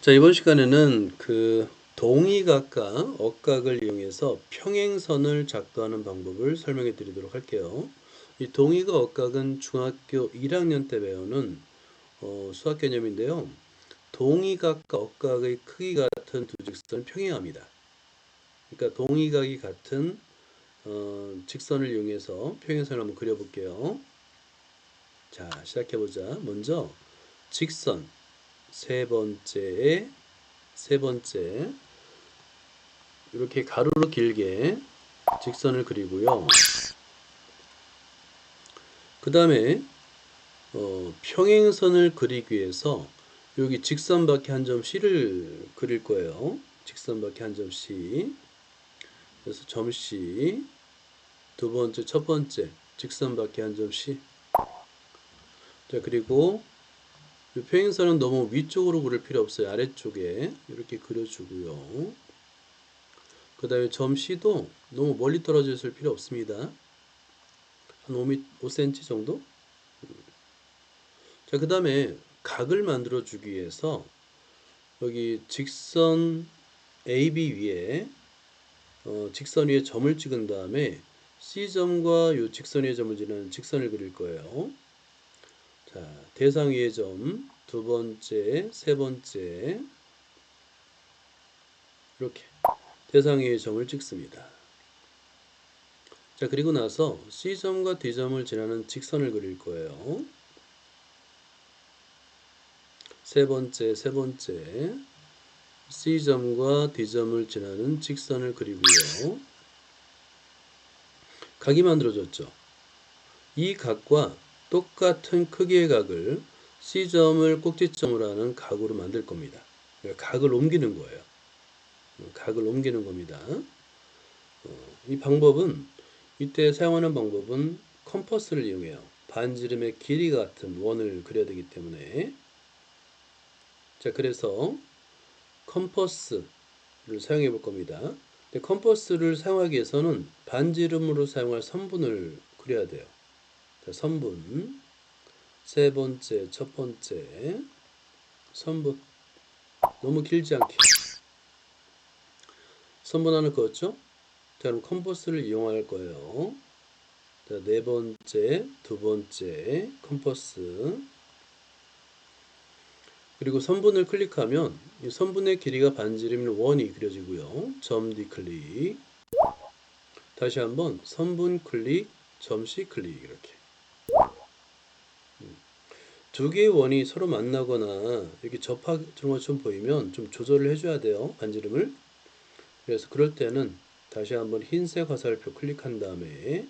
자, 이번 시간에는 그 동의각과 억각을 이용해서 평행선을 작도하는 방법을 설명해 드리도록 할게요. 이 동의가 억각은 중학교 1학년 때 배우는 어, 수학 개념인데요. 동의각과 억각의 크기 같은 두 직선을 평행합니다. 그러니까 동의각이 같은 어, 직선을 이용해서 평행선을 한번 그려볼게요. 자, 시작해보자. 먼저 직선 세 번째에 세 번째 이렇게 가로로 길게 직선을 그리고요. 그 다음에 어, 평행선을 그리기 위해서 여기 직선 밖에 한 점 C를 그릴 거예요. 직선 밖에 한 점 C. 그래서 점 C. 두 번째, 첫 번째 직선 밖에 한 점 C. 자, 그리고 이 평행선은 너무 위쪽으로 그릴 필요 없어요. 아래쪽에 이렇게 그려주고요. 그 다음에 점 C도 너무 멀리 떨어져 있을 필요 없습니다. 한 5m, 5cm 정도? 자, 그 다음에 각을 만들어 주기 위해서 여기 직선 AB 위에 어, 직선 위에 점을 찍은 다음에 C점과 이 직선 위에 점을 지나는 직선을 그릴 거예요. 자, 대상 위의 점, 두 번째, 세 번째 이렇게 대상 위의 점을 찍습니다. 자, 그리고 나서 C점과 D점을 지나는 직선을 그릴 거예요. 세 번째, 세 번째 C점과 D점을 지나는 직선을 그리고요. 각이 만들어졌죠. 이 각과 똑같은 크기의 각을 C점을 꼭지점으로 하는 각으로 만들 겁니다. 각을 옮기는 거예요. 어, 각을 옮기는 겁니다. 어, 이 방법은 이때 사용하는 방법은 컴퍼스를 이용해요. 반지름의 길이 같은 원을 그려야 되기 때문에 자 그래서 컴퍼스를 사용해 볼 겁니다. 컴퍼스를 사용하기 위해서는 반지름으로 사용할 선분을 그려야 돼요. 자, 선분 세 번째, 첫 번째 선분 너무 길지 않게 선분 하나 그었죠? 자, 그럼 컴퍼스를 이용할 거예요. 자, 네 번째, 두 번째 컴퍼스 그리고 선분을 클릭하면 이 선분의 길이가 반지름인 원이 그려지고요. 점 D 클릭 다시 한번 선분 클릭, 점 C 클릭 이렇게 두 개의 원이 서로 만나거나 이렇게 접하는 것처럼 보이면 좀 조절을 해줘야 돼요. 반지름을. 그래서 그럴 때는 다시 한번 흰색 화살표 클릭한 다음에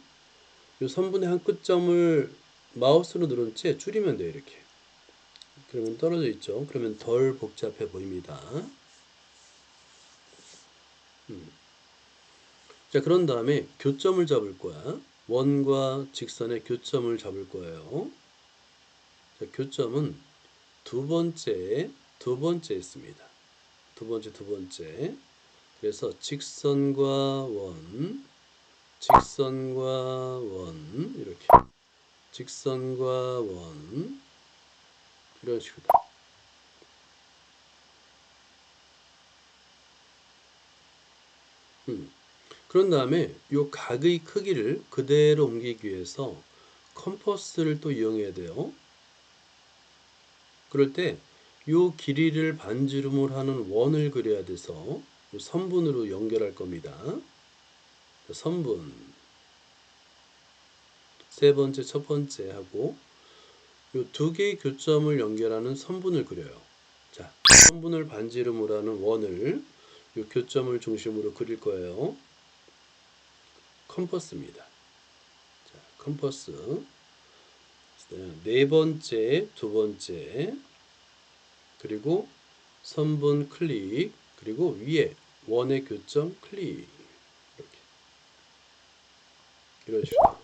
이 선분의 한 끝점을 마우스로 누른 채 줄이면 돼요. 이렇게. 그러면 떨어져 있죠. 그러면 덜 복잡해 보입니다. 음. 자, 그런 다음에 교점을 잡을 거야. 원과 직선의 교점을 잡을 거예요. 자, 교점은 두 번째, 두 번째 있습니다. 두 번째, 두 번째. 그래서 직선과 원, 직선과 원, 이렇게. 직선과 원, 이런 식으로. 음. 그런 다음에 이 각의 크기를 그대로 옮기기 위해서 컴퍼스를 또 이용해야 돼요. 그럴 때이 길이를 반지름으로 하는 원을 그려야 돼서 선분으로 연결할 겁니다. 선분 세 번째, 첫 번째 하고 이두 개의 교점을 연결하는 선분을 그려요. 자, 선분을 반지름으로 하는 원을 이 교점을 중심으로 그릴 거예요. 컴퍼스입니다. 자, 컴퍼스 네 번째, 두 번째 그리고 선분 클릭 그리고 위에 원의 교점 클릭. 이렇게. 이런 식으로.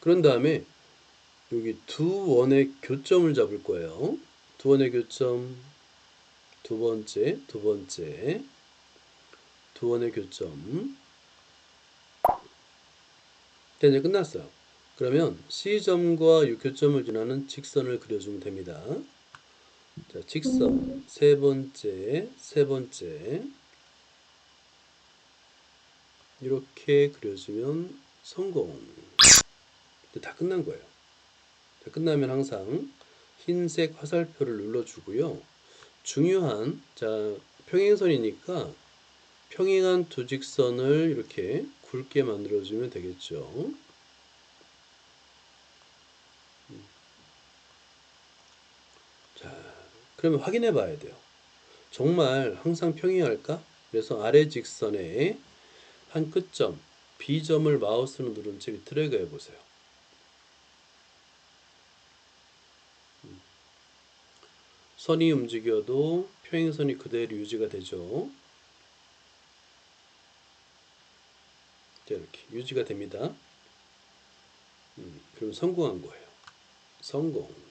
그런 다음에 여기 두 원의 교점을 잡을 거예요. 두 원의 교점 두 번째 두 번째. 두 원의 교점. 이제 끝났어요 그러면 C점과 6교점을 지나는 직선을 그려주면 됩니다. 자, 직선 세 번째, 세 번째 이렇게 그려주면 성공. 이제 다 끝난 거예요. 자, 끝나면 항상 흰색 화살표를 눌러주고요. 중요한 자 평행선이니까 평행한 두 직선을 이렇게 굵게 만들어주면 되겠죠. 음. 자, 그러면 확인해 봐야 돼요. 정말 항상 평행할까? 그래서 아래 직선에 한 끝점, B점을 마우스로 누른 채 드래그 해 보세요. 음. 선이 움직여도 평행선이 그대로 유지가 되죠. 자, 이렇게 유지가 됩니다. 음, 그럼 성공한 거예요. 성공.